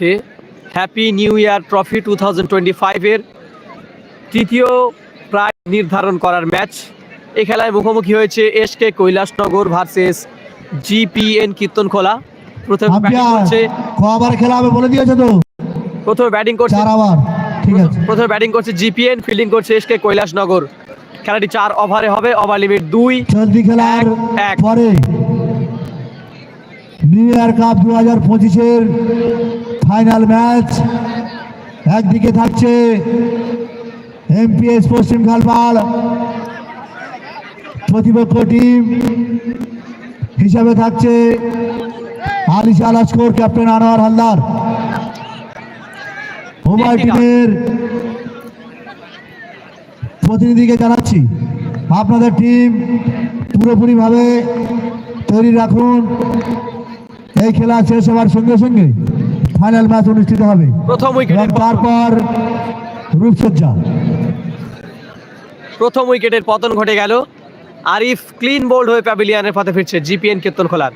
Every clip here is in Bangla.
মাঠে happy new year trophy two thousand twenty ফাইভের তৃতীয় প্রায় নির্ধারণ করার ম্যাচ এই খেলায় মুখোমুখি হয়েছে S K Kailashnagar versus GPN প্রথমে ব্যাটিং আম্পায়ার করছে। কবার খেলা হবে বলে দিয়েছে তো? প্রথমে ব্যাটিং করছে ঠিক আছে। প্রথমে ব্যাটিং করছে জিপিএন ফিল্ডিং করছে এস কে কৈলাসনগর। খেলাটি চার ওভারে হবে ওভার লিমিট দুই। চলতি খেলার এক, এক। পরে। নিউ ইয়ার কাপ দু হাজার পঁচিশের ফাইনাল ম্যাচ। একদিকে থাকছে এমপিএস পশ্চিম খালপাল প্রতিপক্ষ টিম হিসাবে থাকছে আলিশা লস্কর ক্যাপ্টেন আনোয়ার হালদার। উভয় টিমের প্রতিনিধিকে জানাচ্ছি। আপনাদের টিম পুরোপুরিভাবে তৈরি রাখুন। এই খেলা শেষ হওয়ার সঙ্গে সঙ্গে ফাইনাল ম্যাচ অনুষ্ঠিত হবে। প্রথম উইকেট উইকেটের তারপর রূপসজ্জা। প্রথম উইকেটের পতন ঘটে গেল। আরিফ ক্লিন বোল্ড হয়ে প্যাভিলিয়ানের পথে ফিরছে। জিপিএন কীর্তনখোলার।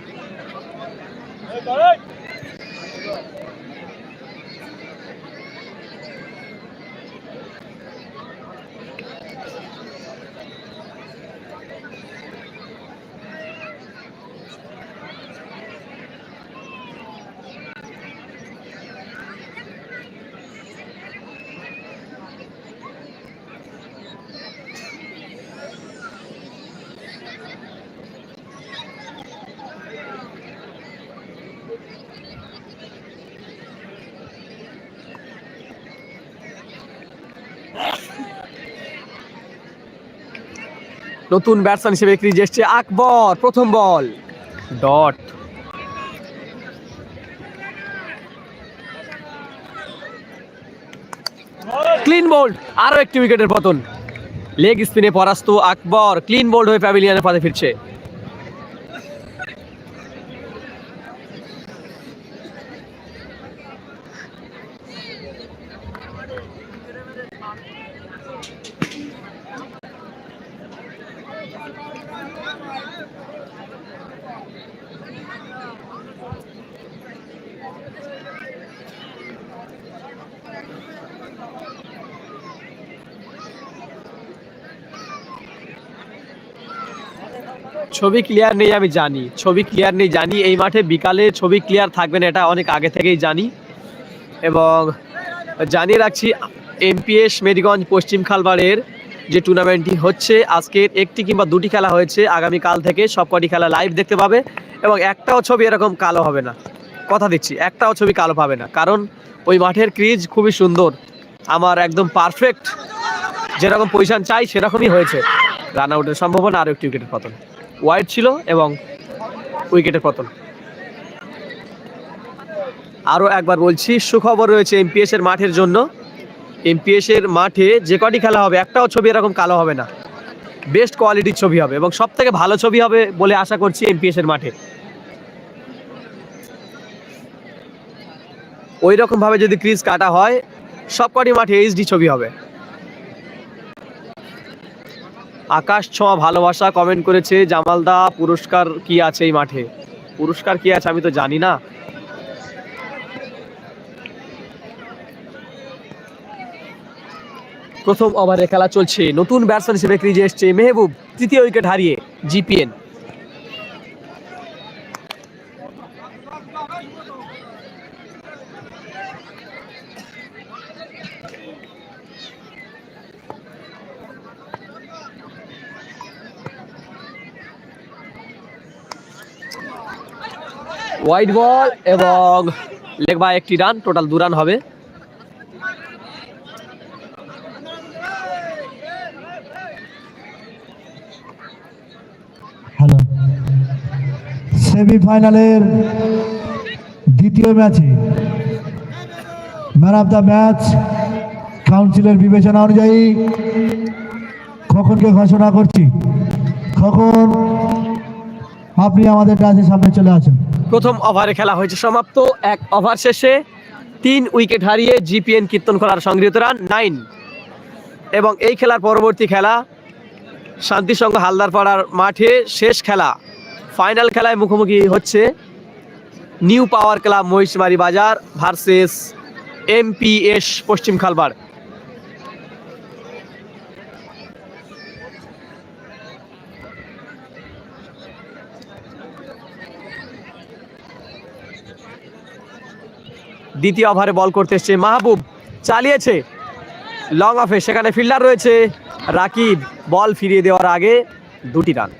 নতুন ব্যাটসম্যান হিসেবে ক্রিজ এসছে আকবর। প্রথম বল। ডট। ক্লিন বোল্ড, আরও একটি উইকেটের পতন। লেগ স্পিনে পরাস্ত আকবর, ক্লিন বোল্ড হয়ে প্যাভিলিয়ানের পাতে ফিরছে। ছবি ক্লিয়ার নেই আমি জানি। ছবি ক্লিয়ার নেই জানি, এই মাঠে বিকালে ছবি ক্লিয়ার থাকবে না, এটা অনেক আগে থেকেই জানি। এবং জানিয়ে রাখছি এমপিএস মেরিগঞ্জ পশ্চিম খালবাড়ের যে টুর্নামেন্টটি হচ্ছে, আজকের একটি কিংবা দুটি খেলা হয়েছে, আগামীকাল থেকে সবকটি খেলা লাইভ দেখতে পাবে এবং একটাও ছবি এরকম কালো হবে না। কথা দিচ্ছি, একটাও ছবি কালো পাবে না, কারণ ওই মাঠের ক্রিজ খুবই সুন্দর। আমার একদম পারফেক্ট যেরকম পজিশন চাই, সেরকমই হয়েছে। রান আউটের সম্ভাবনা, আরও একটি উইকেটের পতন। ওয়াইড ছিল এবং উইকেটের পতন। আরও একবার বলছি, সুখবর রয়েছে এমপিএস এর মাঠের জন্য। এমপিএস এর মাঠে যে কটি খেলা হবে, একটাও ছবি এরকম কালো হবে না। বেস্ট কোয়ালিটির ছবি হবে এবং সব থেকে ভালো ছবি হবে বলে আশা করছি এমপিএস এর মাঠে। ওই রকম ভাবে যদি ক্রিজ কাটা হয় সব কটি মাঠে এইচডি ছবি হবে। আকাশ ছোঁয়া ভালোবাসা কমেন্ট করেছে। জামালদা, পুরস্কার কি আছে এই মাঠে? পুরস্কার কি আছে আমি তো জানি না। প্রথম ওভারে খেলা চলছে। নতুন ব্যাটসম্যান হিসেবে ক্রিজে এসছে মেহবুব, তৃতীয় উইকেট হারিয়ে জিপিএন। হোয়াইট বল এবং লেগ বাই একটি রান টোটাল দু রান হবে। সেমিফাইনালের দ্বিতীয় ম্যাচে ম্যান অফ দ্য ম্যাচ কাউন্সিলের বিবেচনা অনুযায়ী খোকনকে ঘোষণা করছি। খোকন, আপনি আমাদের কাছে সামনে চলে আসুন। প্রথম ওভারে খেলা হয়েছে সমাপ্ত। এক ওভার শেষে তিন উইকেট হারিয়ে জিপিএন কীর্তন করার সংগৃহীত রান নাইন। এবং এই খেলার পরবর্তী খেলা শান্তিসংঘ হালদারপাড়ার মাঠে শেষ খেলা। ফাইনাল খেলায় মুখোমুখি হচ্ছে নিউ পাওয়ার ক্লাব মহিষমারি বাজার ভার্সেস এমপিএস পশ্চিম খালবার দ্বিতীয় ওভারে বল করতে এসছে মাহবুব। চালিয়েছে। লং অফে সেখানে ফিল্ডার রয়েছে রাকিব। বল ফিরিয়ে দেওয়ার আগে দুটি রান।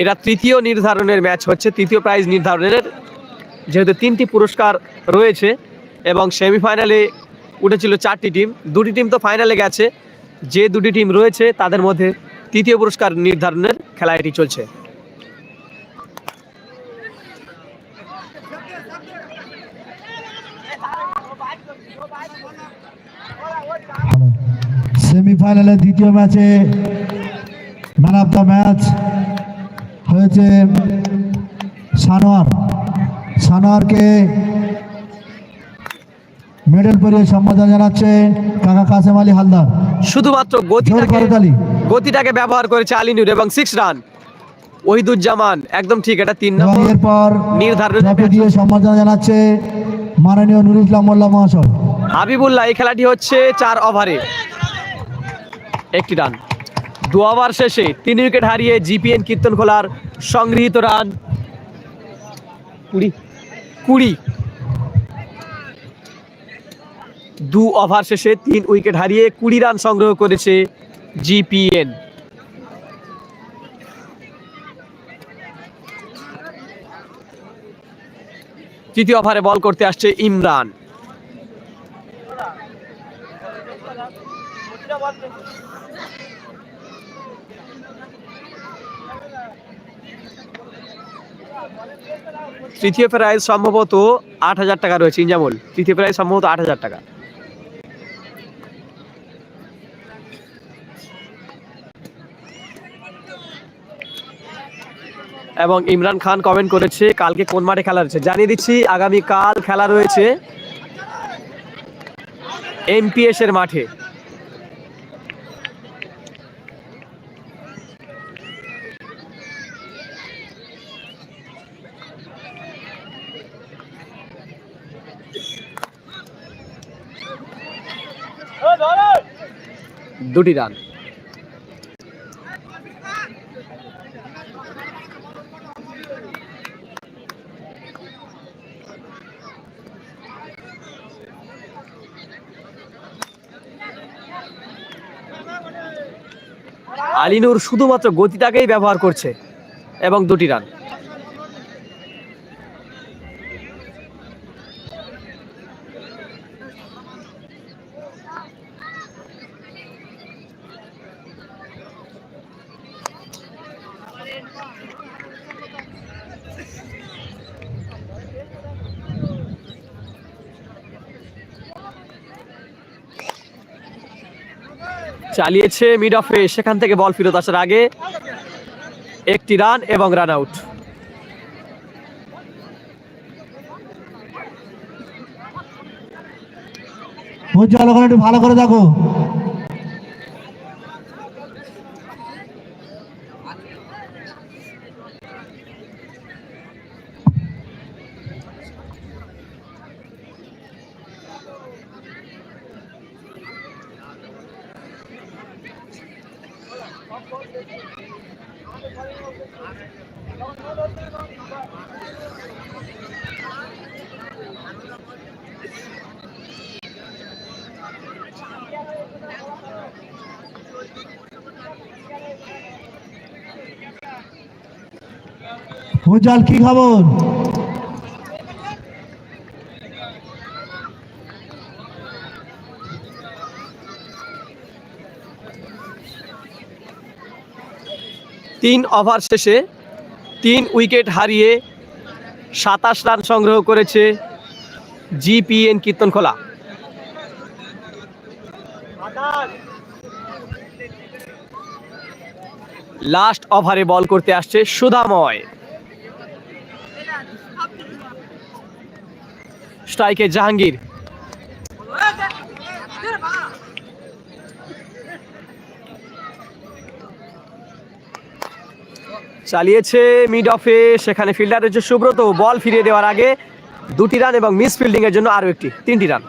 এটা তৃতীয় নির্ধারণের ম্যাচ হচ্ছে, তৃতীয় প্রাইজ নির্ধারণের। যেহেতু তিনটি পুরস্কার রয়েছে এবং সেমিফাইনালে উঠেছিল চারটি টিম দুটি টিম তো ফাইনালে গেছে। যে দুটি টিম রয়েছে, তাদের মধ্যে তৃতীয় পুরস্কার নির্ধারণের খেলা এটি চলছে। সেমিফাইনালের দ্বিতীয় ম্যাচে ম্যান অফ দ্য ম্যাচ হয়েছে সানোয়ার। সানোয়ারকে মেডেল পরিয়ে সম্বোধন জানাচ্ছে কাকা কাসেম আলী হালদার। শুধুমাত্র গতিটাকে গতিটাকে ব্যবহার করেছে আলিনুর এবং সিক্স রান ওহিদুজ্জামান একদম ঠিক এটা তিন নম্বর। এরপর নির্ধারণের ট্রফি দিয়ে সম্বোধন জানাচ্ছে মাননীয় নুর ইসলাম মোল্লা মহাশয়। হাবিবুল্লাহ এই খেলাটি হচ্ছে চার ওভারে। একটি রান দু ওভার শেষে তিন উইকেট হারিয়ে জিপিএন কীর্তন খোলার সংগৃহীত রান কুড়ি। কুড়ি। দু ওভার শেষে তিন উইকেট হারিয়ে কুড়ি রান সংগ্রহ করেছে জিপিএন। তৃতীয় ওভারে বল করতে আসছে ইমরান। তৃতীয় প্রাইজ সম্ভবত আট হাজার টাকা রয়েছে ইঞ্জামুল তৃতীয় প্রাইজ সম্ভবত আট হাজার টাকা। এবং ইমরান খান কমেন্ট করেছে, কালকে কোন মাঠে খেলা রয়েছে? জানিয়ে দিচ্ছি আগামী কাল খেলা রয়েছে এমপিএস এর মাঠে। দুটি রান আলিনুর শুধুমাত্র গতিটাকেই ব্যবহার করছে এবং দুটি রান। চালিয়েছে মিড অফে সেখান থেকে বল ফিরত আসার আগে একটি রান এবং রান আউট একটু ভালো করে দেখো। উজ্জ্বল কি খবর? তিন ওভার শেষে তিন উইকেট হারিয়ে সাতাশ রান সংগ্রহ করেছে জিপিএন কীর্তনখোলা। লাস্ট ওভারে বল করতে আসছে সুধাময় স্ট্রাইকে জাহাঙ্গীর। চালিয়েছে মিড অফে সেখানে ফিল্ডার হচ্ছে সুব্রত। বল ফিরিয়ে দেওয়ার আগে দুটি রান এবং মিস ফিল্ডিং এর জন্য আরও একটি, তিনটি রান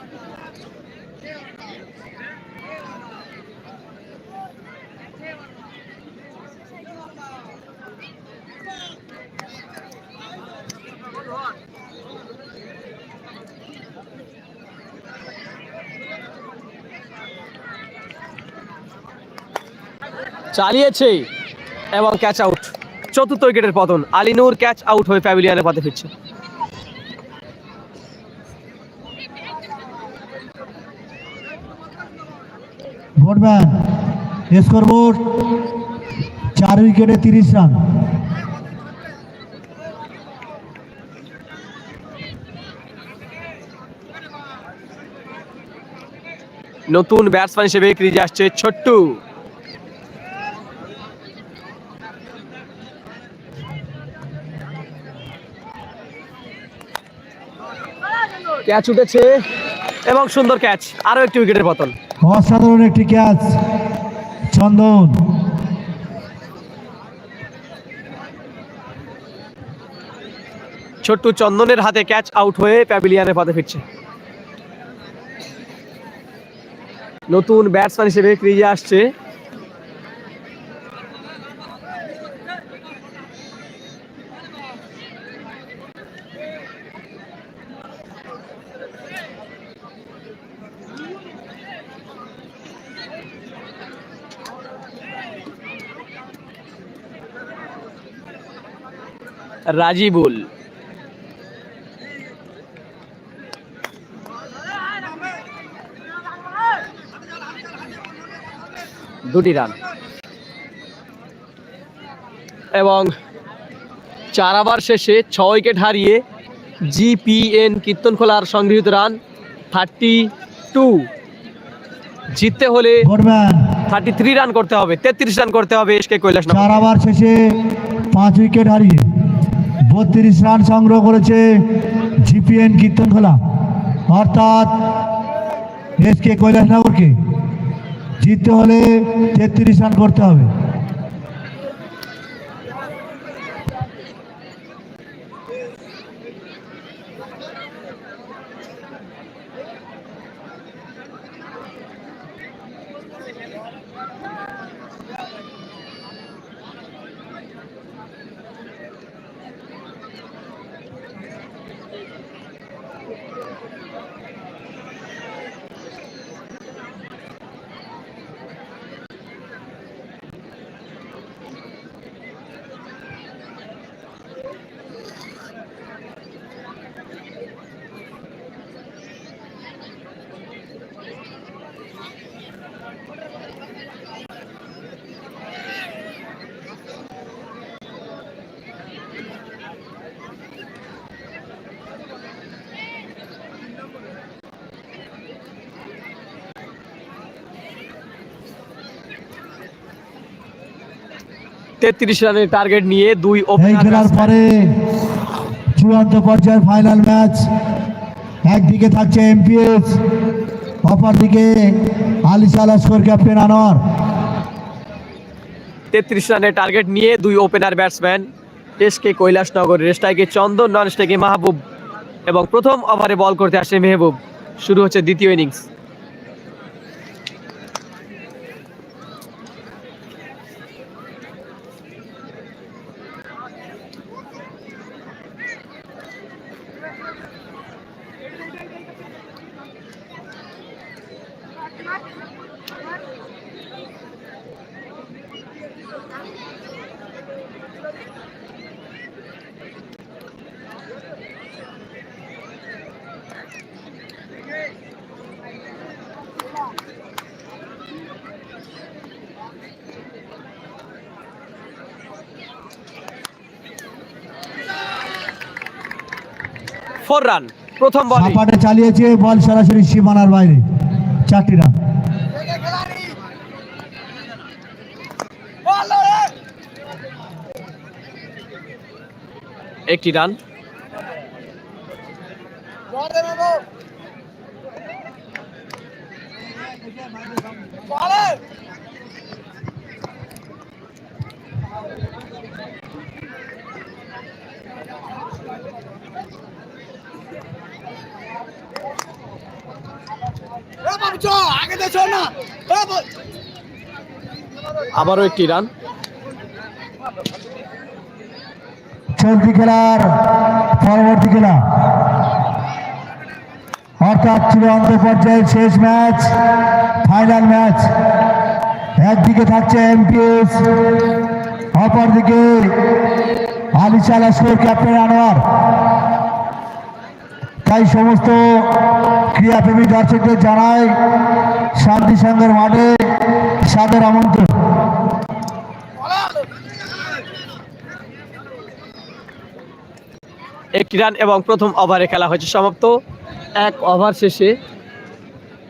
চালিয়েছে এবং ক্যাচ আউট চতুর্থ উইকেটের পতন। আলিনুর ক্যাচ আউট হয়ে প্যাভিলিয়নের পথে ফিরছে। চার উইকেটে তিরিশ রান নতুন ব্যাটসম্যান হিসেবে ক্রিজে আসছে ছোট্টু। ক্যাচ উঠেছে এবং সুন্দর ক্যাচ আরও একটি উইকেটের পতন অসাধারণ একটি ক্যাচ চন্দন। ছোট্টু চন্দনের হাতে ক্যাচ আউট হয়ে প্যাভিলিয়নের পথে ফিরছে। নতুন ব্যাটসম্যান হিসেবে ক্রিজে আসছে রাজিবুল। দুটি রান। এবং চার ওভার শেষে ছ উইকেট হারিয়ে জিপিএন কীর্তনখোলার সংগৃহীত রান থার্টি টু জিততে হলে থার্টি থ্রি রান করতে হবে তেত্রিশ রান করতে হবে এসকে কৈলাস চার ওভার শেষে পাঁচ উইকেট হারিয়ে বত্রিশ রান সংগ্রহ করেছে জিপিএন কীর্তনখোলা। অর্থাৎ এস কে কৈলাসনগরকে জিততে হলে তেত্রিশ রান করতে হবে। তেত্রিশ রানের টার্গেট নিয়ে দুই এই ওপেনার খেলার পরে চূড়ান্ত পর্যায়ের ফাইনাল ম্যাচ একদিকে থাকছে এমপিএস অপরদিকে আলিশা লস্কর ক্যাপ্টেন আনোয়ার। তেত্রিশ রানের টার্গেট নিয়ে দুই ওপেনার ব্যাটসম্যান এসকে কৈলাসনগরের স্ট্রাইকে চন্দন নন স্ট্রাইকে মাহবুব এবং প্রথম ওভারে বল করতে আসে মেহবুব। শুরু হচ্ছে দ্বিতীয় ইনিংস ফোর রান প্রথম বল চালিয়েছে বল সরাসরি সীমানার বাইরে। চারটি রান। একটি রান। আবারও একটি রান। চলতি খেলার পরবর্তী খেলা। অর্থাৎ চূড়ান্ত পর্যায়ের শেষ ম্যাচ, ফাইনাল ম্যাচ। একদিকে থাকছে এমপিএস, অপরদিকে আলিশা লস্কর ক্যাপ্টেন আনোয়ার। তাই সমস্ত ক্রীড়াপ্রেমী দর্শকদের জানায় শান্তি সংঘের মাঠে সাদর আমন্ত্রণ। একটি রান এবং প্রথম ওভারে খেলা হয়েছে, সমাপ্ত। এক ওভার শেষে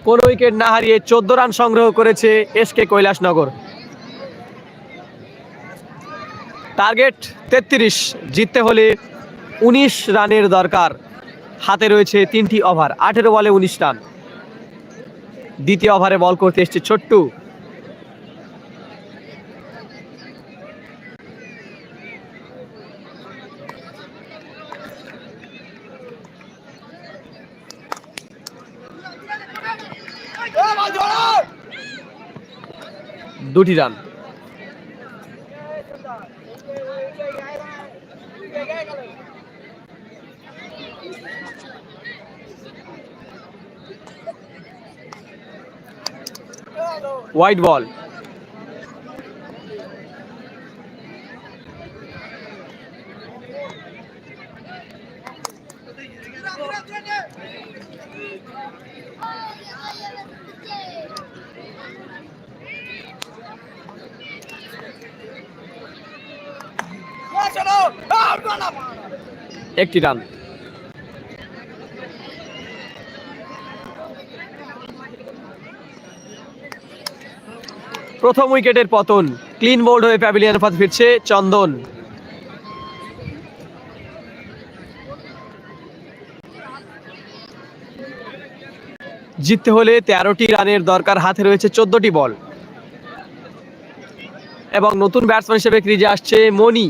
কোনো উইকেট না হারিয়ে চোদ্দ রান সংগ্রহ করেছে এস কে কৈলাসনগর। টার্গেট তেত্রিশ, জিততে হলে উনিশ রানের দরকার। হাতে রয়েছে তিনটি ওভার আঠেরো বলে উনিশ রান। দ্বিতীয় ওভারে বল করতে এসছে ছোট্টু। দুটি রান। হোয়াইট বল একটি রান। প্রথম উইকেটের পতন। ক্লিন বোল্ড হয়ে প্যাভিলিয়ন পথ ফিরছে চন্দন। জিততে হলে তেরোটি রানের দরকার। হাতে রয়েছে চোদ্দটি বল। এবং নতুন ব্যাটসম্যান হিসেবে ক্রিজে আসছে মনি।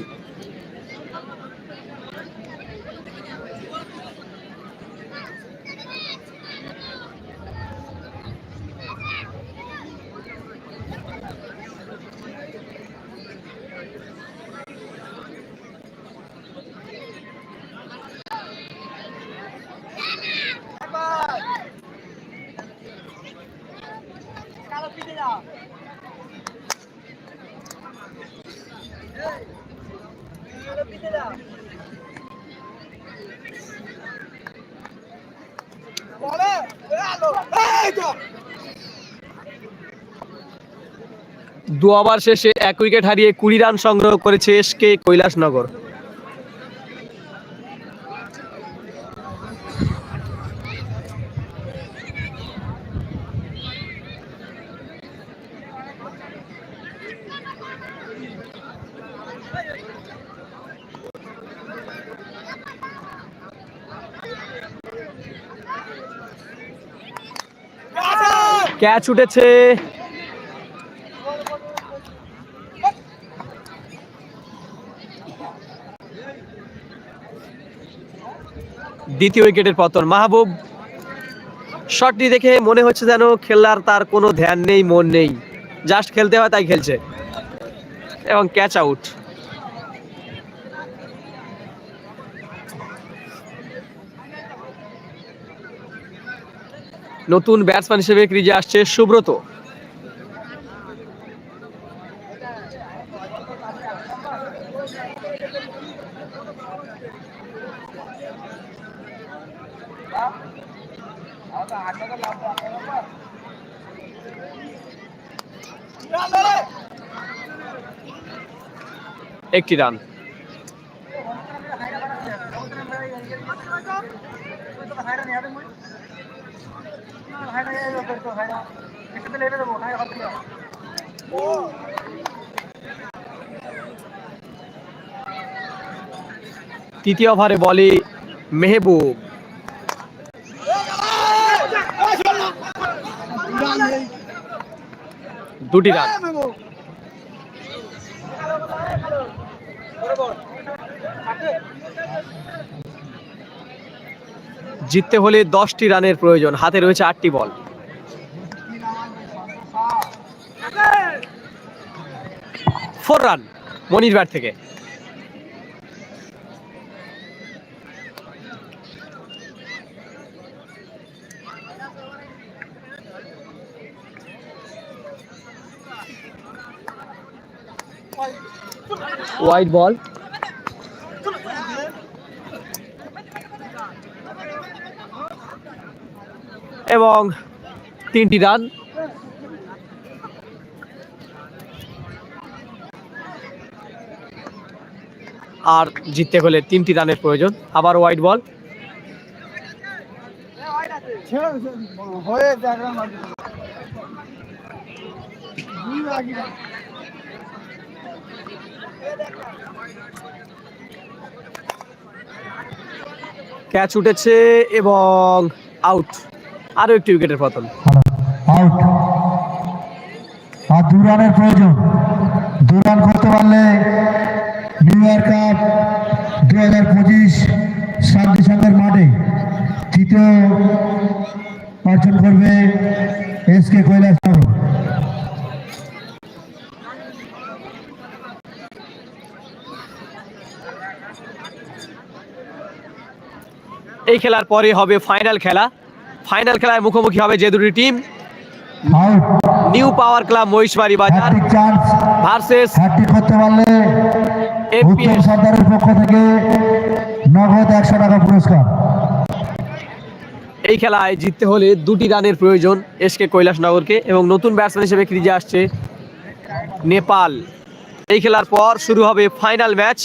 দু ওভার শেষে এক উইকেট হারিয়ে কুড়ি রান সংগ্রহ করেছে এসকে কৈলাসনগর। ক্যাচ উঠেছে দ্বিতীয় উইকেটের পতন। মাহবুব, শটটি দেখে মনে হচ্ছে যেন খেলার তার কোনো ধ্যান নেই, মন নেই। জাস্ট খেলতে হয়, তাই খেলছে। এবং ক্যাচ আউট। নতুন ব্যাটসম্যান হিসেবে ক্রিজে আসছে সুব্রত। একটি রান। তৃতীয় ওভারে বলে মেহবুব। দুটি রান। জিততে হলে দশটি রানের প্রয়োজন। হাতে রয়েছে আটটি ball. Four run Monir bat থেকে। হোয়াইট বল এবং তিনটি রান। আর জিততে হলে তিনটি রানের প্রয়োজন। আবার হোয়াইট বল ক্যাচ উঠেছে এবং আউট আরও একটি উইকেটের পতন। আউট আর দু রানের প্রয়োজন। দু রান করতে পারলে নিউ ইয়ার কাপ দু হাজার পঁচিশ মাঠে তৃতীয় অর্জন করবে এস কে কৈলাস এই খেলার পরে হবে ফাইনাল খেলা। ফাইনাল খেলায় মুখোমুখি হবে যে দুটি team. New Power Club Mohishbari Bazar versus Uttam সর্দারের পক্ষ থেকে নগদ একশো টাকা পুরস্কার। এই খেলায় জিততে হলে দুটি রানের প্রয়োজন এস এসকে কৈলাসনগরকে এবং নতুন ব্যাটসম্যান হিসেবে ক্রিজে আসছে নেপাল। এই খেলার পর শুরু হবে ফাইনাল ম্যাচ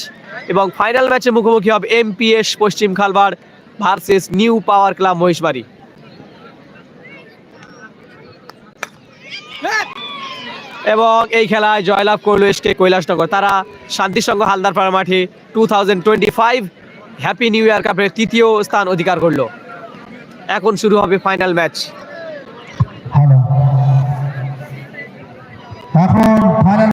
এবং ফাইনাল ম্যাচে মুখোমুখি হবে MPS Paschim Khalbar versus New Power Club Mohishbari. এবং এই খেলায় জয়লাভ করল এসকে কৈলাসনগর। তারা শান্তিসংঘ হালদারপাড়া মাঠে two thousand twenty five happy new year কাপের তৃতীয় স্থান অধিকার করল। এখন শুরু হবে ফাইনাল ম্যাচ এখন ফাইনাল